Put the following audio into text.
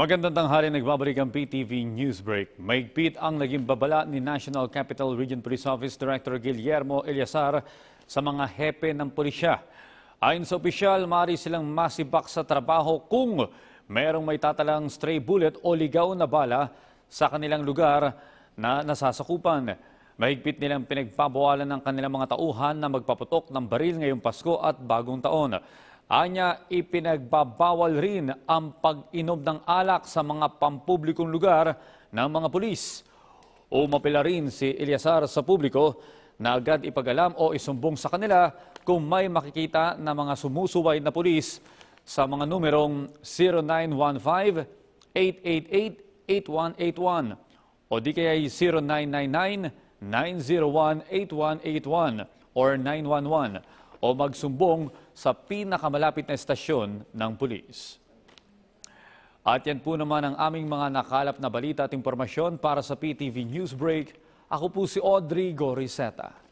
Magandang tanghali, nagbabalik ang PTV Newsbreak. Maigpit ang naging babala ni National Capital Region Police Office Director Guillermo Eliasar sa mga hepe ng pulisya. Ayon sa opisyal, maaari silang masibak sa trabaho kung merong may tatalang stray bullet o ligaw na bala sa kanilang lugar na nasasakupan. Mahigpit nilang pinagpabawalan ng kanilang mga tauhan na magpaputok ng baril ngayong Pasko at Bagong Taon. Anya, ipinagbabawal rin ang pag-inom ng alak sa mga pampublikong lugar ng mga pulis. Umapila rin si Eliasar sa publiko na agad ipagalam o isumbong sa kanila kung may makikita na mga sumusuway na pulis sa mga numerong 0915-888-8181 o di kaya 0999-901-8181 or 911 o magsumbong sa pinakamalapit na estasyon ng pulis. At yan po naman ang aming mga nakalap na balita at impormasyon para sa PTV Newsbreak. Ako po si Audrey Goriseta.